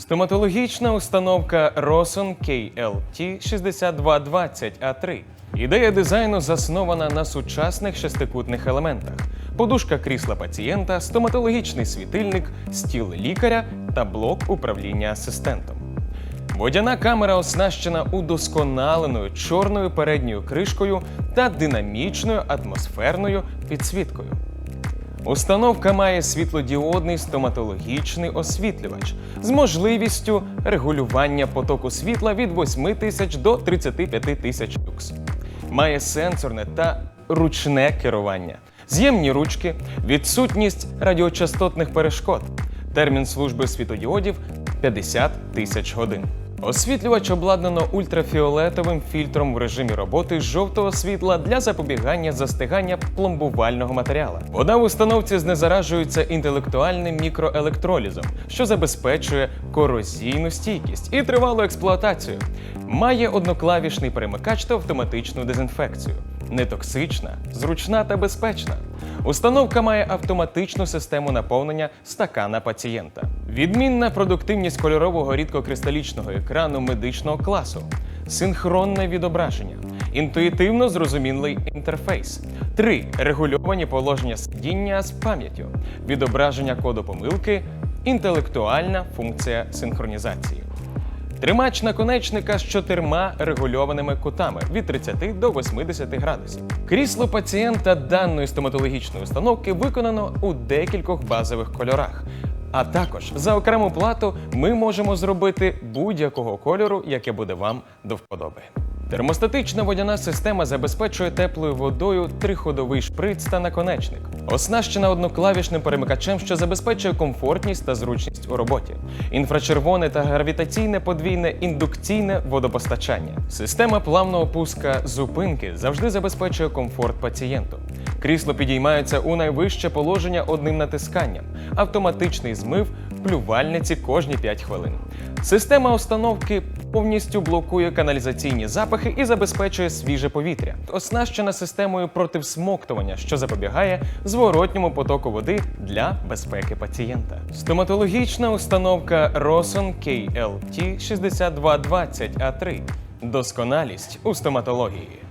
Стоматологічна установка Roson KLT 6220A3. Ідея дизайну заснована на сучасних шестикутних елементах: подушка крісла пацієнта, стоматологічний світильник, стіл лікаря та блок управління асистентом. Водяна камера оснащена удосконаленою чорною передньою кришкою та динамічною атмосферною підсвіткою. Установка має світлодіодний стоматологічний освітлювач з можливістю регулювання потоку світла від 8 тисяч до 35 тисяч люкс. Має сенсорне та ручне керування, з'ємні ручки, відсутність радіочастотних перешкод, термін служби світодіодів 50 тисяч годин. Освітлювач обладнано ультрафіолетовим фільтром в режимі роботи жовтого світла для запобігання застигання пломбувального матеріалу. Вода в установці знезаражується інтелектуальним мікроелектролізом, що забезпечує корозійну стійкість і тривалу експлуатацію. Має одноклавішний перемикач та автоматичну дезінфекцію. Нетоксична, зручна та безпечна. Установка має автоматичну систему наповнення стакана пацієнта. Відмінна продуктивність кольорового рідкокристалічного екрану медичного класу, синхронне відображення, інтуїтивно зрозумілий інтерфейс, три регульовані положення сидіння з пам'яттю, відображення коду помилки, інтелектуальна функція синхронізації. Тримач наконечника з чотирма регульованими кутами від 30 до 80 градусів. Крісло пацієнта даної стоматологічної установки виконано у декількох базових кольорах. А також за окрему плату ми можемо зробити будь-якого кольору, яке буде вам до вподоби. Термостатична водяна система забезпечує теплою водою триходовий шприц та наконечник, оснащена одноклавішним перемикачем, що забезпечує комфортність та зручність у роботі, інфрачервоне та гравітаційне подвійне індукційне водопостачання. Система плавного пуска зупинки завжди забезпечує комфорт пацієнту. Крісло підіймається у найвище положення одним натисканням, автоматичний змив плювальниці кожні 5 хвилин. Система установки повністю блокує каналізаційні запахи і забезпечує свіже повітря, оснащена системою противсмоктування, що запобігає зворотньому потоку води для безпеки пацієнта. Стоматологічна установка Roson KLT 6220A3. Досконалість у стоматології.